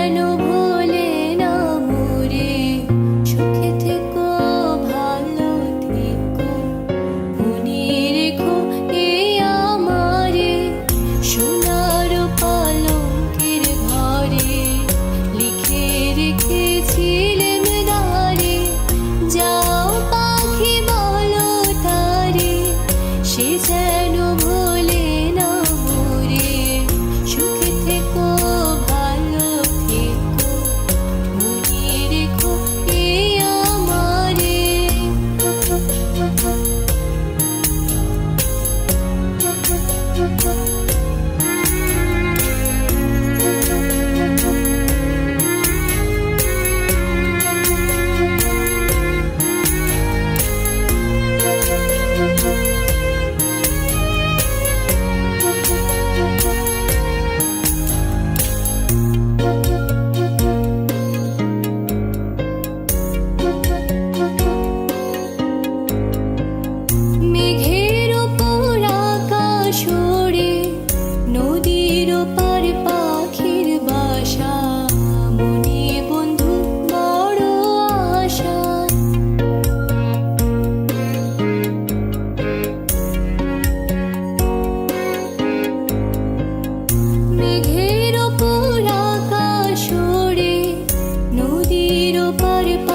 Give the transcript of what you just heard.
যেন ভোলে body. body.